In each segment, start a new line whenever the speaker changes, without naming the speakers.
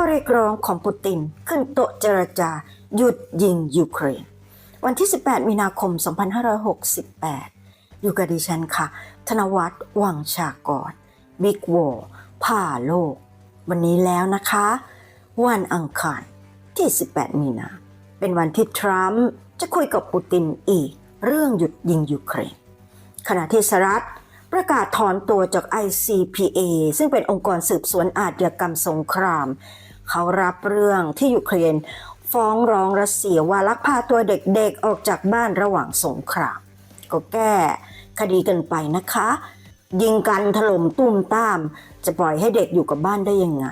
ข้อเรียกร้องของปูตินขึ้นโต๊ะเจรจา หยุดยิงยูเครน วันที่ 18 มีนาคม 2568 อยู่กับดิฉันค่ะ ธนวัฒน์วังชากรบิ๊กวอร์ผ่าโลก วันนี้แล้วนะคะ วันอังคารที่ 18 มีนา เป็นวันที่ทรัมป์จะคุยกับปูตินอีก เรื่องหยุดยิงยูเครน ขณะที่สหรัฐประกาศถอนตัวจาก ICPA ซึ่งเป็นองค์กรสืบสวนอาชญากรรมสงคราม เขารับเรื่องที่ยูเครนฟ้องร้องรัสเซียว่าลักพาตัวเด็กๆออกจากบ้านระหว่างสงคราม ก็แก้คดีกันไปนะคะ ยิงกันถล่มตุ้มตาม จะปล่อยให้เด็กอยู่กับบ้านได้ยังไง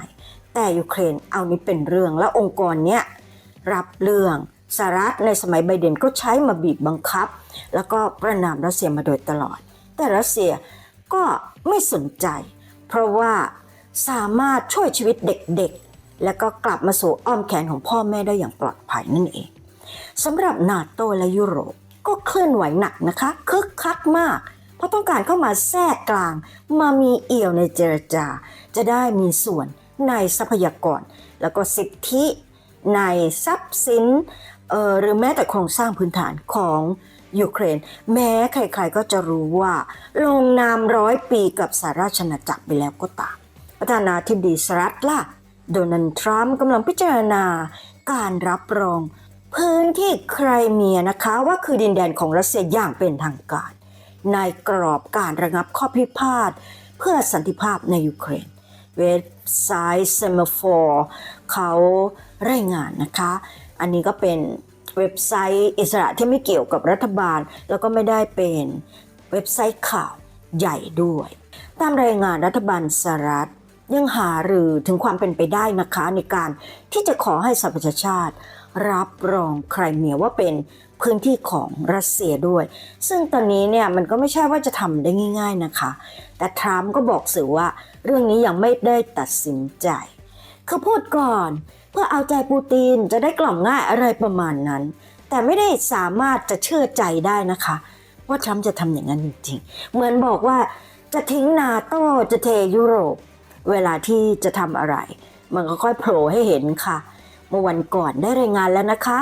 แต่ยูเครนเอานี้เป็นเรื่องและองค์กรเนี้ยรับเรื่องสหรัฐในสมัยไบเดนก็ใช้มาบีบบังคับ แล้วก็ประนามรัสเซียมาโดยตลอด แต่รัสเซียก็ไม่สนใจ เพราะว่าสามารถช่วยชีวิตเด็กๆ และก็กลับมาสู่อ้อมแขนของพ่อแม่ได้อย่างปลอดภัยนั่นเองสำหรับนาโตและยุโรปก็เคลื่อนไหวหนักนะคะคึกคักมาก เพราะต้องการเข้ามาแทรกกลาง มามีเอี่ยวในเจรจา จะได้มีส่วนในทรัพยากร แล้วก็สิทธิในทรัพย์สินเอ่อหรือแม้แต่โครงสร้างพื้นฐานของยูเครน แม้ใครๆก็จะรู้ว่า ลงนามร้อยปีกับสหราชอาณาจักรไปแล้วก็ตามประธานาธิบดีสหรัฐล่ะ โดนัลด์ทรัมป์กำลังพิจารณาการรับรอง พื้นที่ไครเมียนะคะว่าคือดินแดนของรัสเซียอย่างเป็นทางการ ในกรอบการระงับข้อพิพาทเพื่อสันติภาพในยูเครน เว็บไซต์ Semaphore เขารายงานนะคะ อันนี้ก็เป็นเว็บไซต์อิสระที่ไม่เกี่ยวกับรัฐบาล แล้วก็ไม่ได้เป็นเว็บไซต์ข่าวใหญ่ด้วย ตามรายงานรัฐบาลสหรัฐ ยังหารือถึงความเป็นไปได้นะคะในการที่จะขอให้สหประชาชาติ รับรองไครเมียว่าเป็นพื้นที่ของรัสเซียด้วย ซึ่งตอนนี้เนี่ยมันก็ไม่ใช่ว่าจะทำได้ง่าย ๆนะคะ แต่ทรัมป์ก็บอกสื่อว่าเรื่องนี้ยังไม่ได้ตัดสินใจ คือพูดก่อนเพื่อเอาใจปูตินจะได้กล่อมง่ายอะไรประมาณนั้น แต่ไม่ได้สามารถจะเชื่อใจได้นะคะ ว่าทรัมป์จะทำอย่างนั้นจริงๆเหมือนบอกว่าจะทิ้งนาโต้จะเทยุโรป เวลาที่จะทำอะไร มันก็ค่อยโผล่ให้เห็นค่ะ เมื่อวันก่อนได้รายงานแล้วนะคะ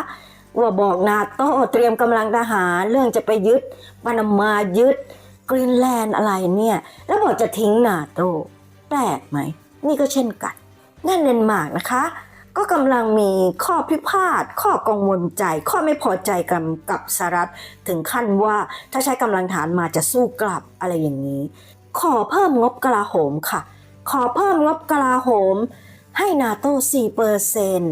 ว่าบอกนาโต้เตรียมกำลังทหารเรื่องจะไปยึดปานามายึดกรีนแลนด์อะไรเนี่ย แล้วบอกจะทิ้งนาโต้แปลกไหม นี่ก็เช่นกันนั่นเดนมาร์กนะคะ ก็กำลังมีข้อพิพาท ข้อกังวลใจ ข้อไม่พอใจกันกับสหรัฐ ถึงขั้นว่าถ้าใช้กำลังฐานมาจะสู้กลับอะไรอย่างนี้ ขอเพิ่มงบกลาโหมค่ะ ขอเพิ่มงบกลาโหมให้นาโต้4เปอร์เซน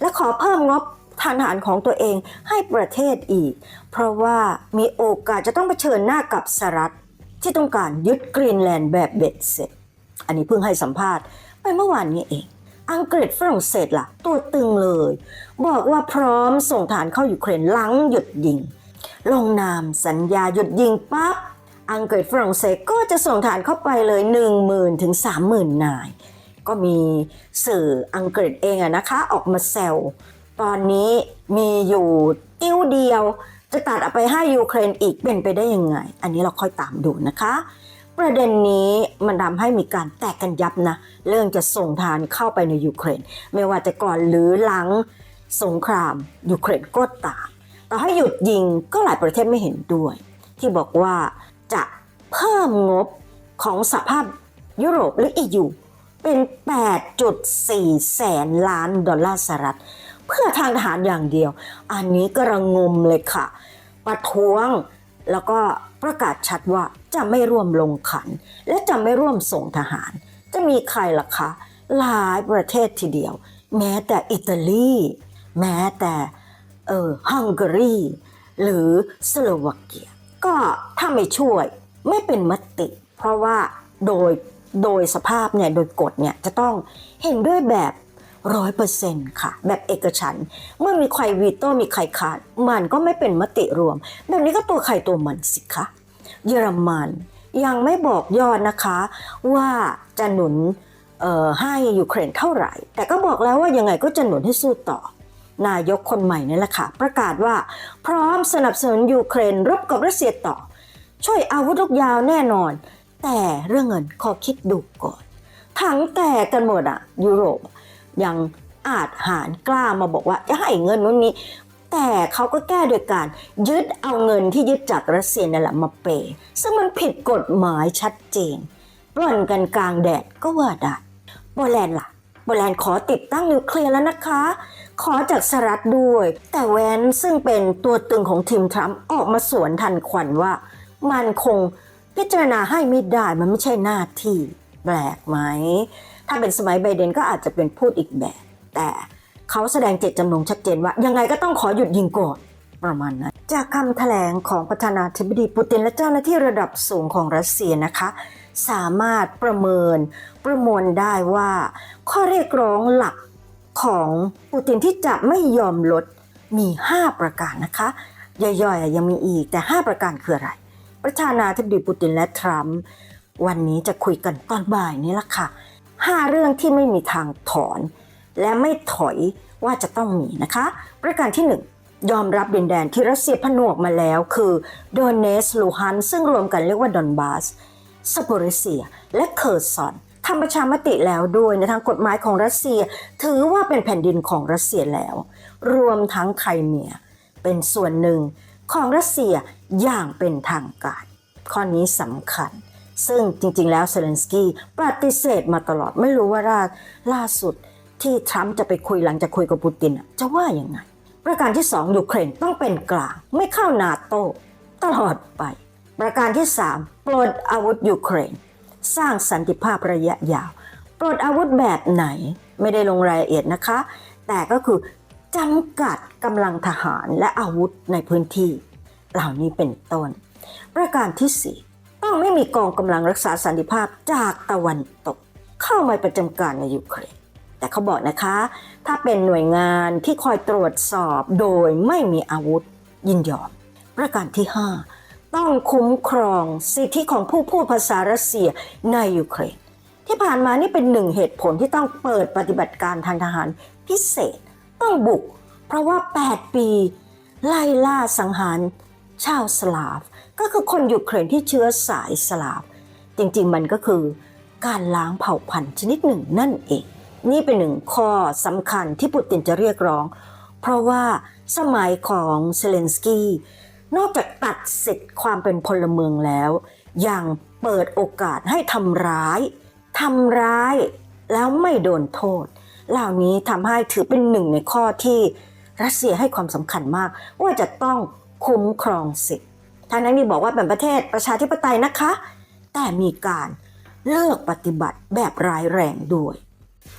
และขอเพิ่มงบทางทหารของตัวเองให้ประเทศอีก เพราะว่ามีโอกาสจะต้องเผชิญหน้ากับสหรัฐที่ต้องการยึดกรีนแลนด์แบบเบ็ดเสร็จ อันนี้เพิ่งให้สัมภาษณ์ไปเมื่อวานนี้เอง อังกฤษฝรั่งเศสล่ะ ตัวตึงเลย บอกว่าพร้อมส่งฐานเข้ายูเครนหลังหยุดยิง ลงนามสัญญาหยุดยิงปั๊บ อังกฤษฝรั่งเศสก็จะส่งฐานเข้าไปเลย 1 0,000ถึง30,000นาย ก็มีสื่ออังกฤษเองอะนะคะ ออกมาแซวตอนนี้มีอยู่ติ้วเดียวจะตัดเอาไปให้ยูเครนอีกเป็นไปได้ยังไง อันนี้เราค่อยตามดูนะคะ ประเด็นนี้มันทำให้มีการแตกกันยับนะ เรื่องจะส่งทานเข้าไปในยูเครน ไม่ว่าจะก่อนหรือหลังสงครามยูเครนก็ตาม ต่อให้หยุดยิงก็หลายประเทศไม่เห็นด้วย ที่บอกว่า จะเพิ่มงบของสภาพยุโรปหรือ EU เป็น 8.4 แสนล้านดอลลาร์สหรัฐ เพื่อทางทหารอย่างเดียว อันนี้กระงมเลยค่ะ ประท้วงแล้วก็ประกาศชัดว่าจะไม่ร่วมลงขัน และจะไม่ร่วมส่งทหาร จะมีใครล่ะคะ หลายประเทศทีเดียว แม้แต่อิตาลี แม้แต่เออฮังการี หรือสโลวาเกีย ก็ถ้าไม่ช่วยไม่เป็นมติ เพราะว่าโดยโดยสภาพเนี่ยโดยกฎเนี่ยจะต้องเห็นด้วยแบบร้อยเปอร์เซ็นต์ค่ะ แบบเอกฉัน เมื่อมีใครวีโต้มีใครขาด มันก็ไม่เป็นมติรวม แบบนี้ก็ตัวใครตัวมันสิคะเยอรมันยังไม่บอกยอดนะคะ ว่าจะหนุนให้ยูเครนเท่าไหร่ แต่ก็บอกแล้วว่ายังไงก็จะหนุนให้สู้ต่อ นายกคนใหม่นี่แหละค่ะ ประกาศว่าพร้อมสนับสนุนยูเครนรบกับรัสเซียต่อ ช่วยอาวุธลูกยาวแน่นอน แต่เรื่องเงินขอคิดดูก่อนถังแตกกันหมดอะยุโรปยังอาจหารกล้ามาบอกว่าจะให้เงินนู้นนี้ แต่เขาก็แก้โดยการยึดเอาเงินที่ยึดจากรัสเซียนั่นแหละมาเปย์ซึ่งมันผิดกฎหมายชัดเจนปล้นกันกลางแดดก็ว่าได้โปแลนด์ล่ะโปแลนด์ขอติดตั้งนิวเคลียร์แล้วนะคะ ขอจากสหรัฐด้วย แต่แวนซึ่งเป็นตัวตึงของทีมทรัมป์ออกมาสวนทันควันว่า มันคงพิจารณาให้ไม่ได้มันไม่ใช่หน้าที่แปลกไหม ถ้าเป็นสมัยไบเดนก็อาจจะเป็นพูดอีกแบบ แต่เขาแสดงเจตจำนงชัดเจนว่า ยังไงก็ต้องขอหยุดยิงก่อนประมาณนั้น จากคำแถลงของประธานาธิบดีปูตินและเจ้าหน้าที่ระดับสูงของรัสเซียนะคะ สามารถประเมินประมวลได้ว่า ข้อเรียกร้องหลัก ของปูตินที่จะไม่ยอมลดมี 5 ประการนะคะ ย่อยๆ ยังมีอีกแต่ 5 ประการคืออะไร ประธานาธิบดีปูตินและทรัมป์วันนี้จะคุยกันตอนบ่ายนี้ละค่ะ 5 เรื่องที่ไม่มีทางถอน และไม่ถอยว่าจะต้องมีนะคะ ประการที่ 1 ยอมรับดินแดนที่รัสเซียผนวกมาแล้วคือโดเนสลูฮันซึ่งรวมกันเรียกว่าดอนบาสซาโปริเซีย และเคอร์ซอน ทำประชามติแล้วด้วยในทางกฎหมายของรัสเซีย ถือว่าเป็นแผ่นดินของรัสเซียแล้ว รวมทั้งไครเมีย เป็นส่วนหนึ่งของรัสเซียอย่างเป็นทางการ ข้อนี้สำคัญ ซึ่งจริงๆ แล้วเซเลนสกี้ปฏิเสธมาตลอดไม่รู้ว่าล่าล่าสุดที่ทรัมป์จะไปคุยหลังจากคุยกับปูตินจะว่ายังไง ประการที่ 2 ยูเครนต้องเป็นกลาง ไม่เข้านาโตตลอดไป ประการที่ 3 ปลดอาวุธยูเครน สร้างสันติภาพระยะยาวปลดอาวุธแบบไหนไม่ได้ลงรายละเอียดนะคะ แต่ก็คือจำกัดกำลังทหารและอาวุธในพื้นที่ เหล่านี้เป็นต้น ประการที่ 4 ต้องไม่มีกองกำลังรักษาสันติภาพจากตะวันตก เข้ามาประจำการในยูเครนแต่เขาบอกนะคะ ถ้าเป็นหน่วยงานที่คอยตรวจสอบโดยไม่มีอาวุธยินยอม ประการที่ 5 ต้องคุ้มครองสิทธิของผู้พูดภาษารัสเซียในยูเครนที่ผ่านมานี่เป็นหนึ่งเหตุผลที่ต้องเปิดปฏิบัติการทางทหารพิเศษต้องบุก เพราะว่า 8 ปี ไล่ล่าสังหารชาวสลาฟ ก็คือคนยูเครนที่เชื้อสายสลาฟ จริงๆมันก็คือการล้างเผ่าพันธุ์ชนิดหนึ่งนั่นเอง นี่เป็นหนึ่งข้อสำคัญที่ปูตินจะเรียกร้อง เพราะว่าสมัยของเซเลนสกี้ นอกจากตัดสิทธิ์ความเป็นพลเมืองแล้ว ยังเปิดโอกาสให้ทำร้ายทำร้ายแล้วไม่โดนโทษ เหล่านี้ทำให้ถือเป็นหนึ่งในข้อที่รัสเซียให้ความสำคัญมาก ว่าจะต้องคุ้มครองสิทธิ์ทางนั้นนี่บอกว่าเป็นประเทศประชาธิปไตยนะคะ แต่มีการเลิกปฏิบัติแบบร้ายแรงด้วย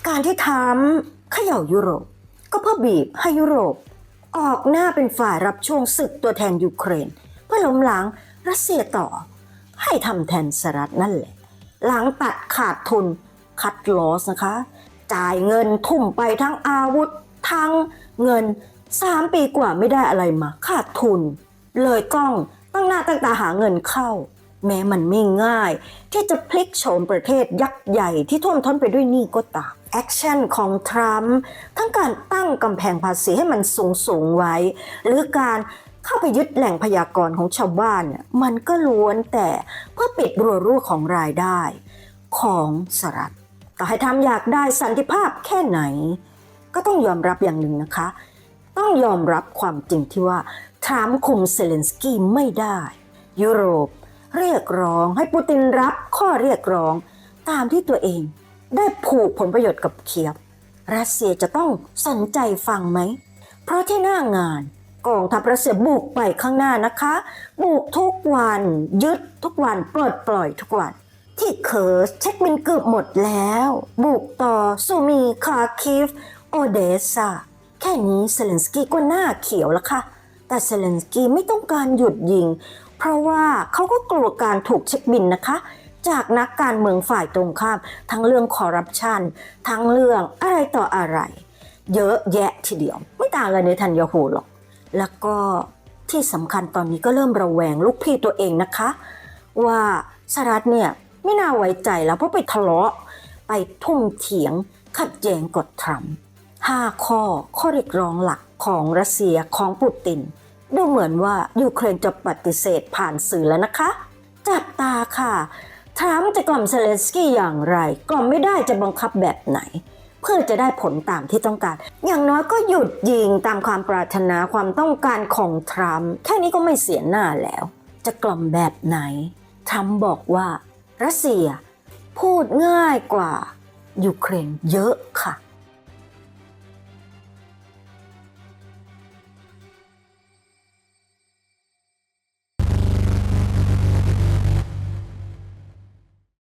การที่ทำเขย่ายุโรป ก็เพื่อบีบให้ยุโรป ออกหน้าเป็นฝ่ายรับช่วงศึกตัวแทนยูเครน เพื่อล้มล้างรัสเซียต่อ ให้ทำแทนสหรัฐนั่นแหละ หลังตัดขาดทุนคัดลอสนะคะ จ่ายเงินทุ่มไปทั้งอาวุธทั้งเงิน3ปีกว่าไม่ได้อะไรมา ขาดทุน เลยต้องตั้งหน้าตั้งตาหาเงินเข้า แม้มันไม่ง่าย ที่จะพลิกโฉมประเทศยักษ์ใหญ่ที่ท่วมท้นไปด้วยหนี้ก็ตามแอคชั่นของทรัมป์ทั้งการตั้งกำแพงภาษีให้มันสูงสูงๆไว้ หรือการเข้าไปยึดแหล่งพยากรณ์ของชาวบ้านเนี่ยมันก็ล้วนแต่เพื่อปิดรัวรั่วของรายได้ ของสหรัฐต่อให้ทำอยากได้สันติภาพแค่ไหน ก็ต้องยอมรับอย่างหนึ่งนะคะ ต้องยอมรับความจริงที่ว่าทรัมป์คุมเซเลนสกี้ไม่ได้ ยุโรป เรียกร้องให้ปูตินรับข้อเรียกร้องตามที่ตัวเองได้ผูกผลประโยชน์กับเคียบ รัสเซียจะต้องสนใจฟังไหม เพราะที่หน้างานกองทัพรัสเซียบุกไปข้างหน้านะคะ บุกทุกวันยึดทุกวันปลดปล่อยทุกวัน ที่เคิร์สเช็คบินเกือบหมดแล้ว บุกต่อซูมีคาคิฟ โอเดซาแค่นี้เซเลนสกี้ก็หน้าเขียวแล้วค่ะ แต่เซเลนสกี้ไม่ต้องการหยุดยิง เพราะว่าเขาก็กลัวการถูกเช็คบินนะคะ จากนักการเมืองฝ่ายตรงข้าม ทั้งเรื่องคอร์รัปชันทั้งเรื่องอะไรต่ออะไร เยอะแยะทีเดียว ไม่ต่างกันในทันยาฮูหรอก แล้วก็ที่สำคัญตอนนี้ก็เริ่มระแวงลูกพี่ตัวเองนะคะ ว่าสหรัฐเนี่ยไม่น่าไว้ใจแล้วเพราะไปทะเลาะ ไปทุ่มเถียง ขัดแย้งกับทรัมป์ห้าข้อข้อเรียกร้องหลักของรัสเซียของปูติน ดูเหมือนว่ายูเครนจะปฏิเสธผ่านสื่อแล้วนะคะ จับตาค่ะทรัมป์จะกล่อมเซเลนสกี้อย่างไร กล่อมไม่ได้จะบังคับแบบไหน เพื่อจะได้ผลตามที่ต้องการ อย่างน้อยก็หยุดยิงตามความปรารถนาความต้องการของทรัมป์แค่นี้ก็ไม่เสียหน้าแล้ว จะกล่อมแบบไหนทรัมป์บอกว่ารัสเซียพูดง่ายกว่ายูเครนเยอะค่ะ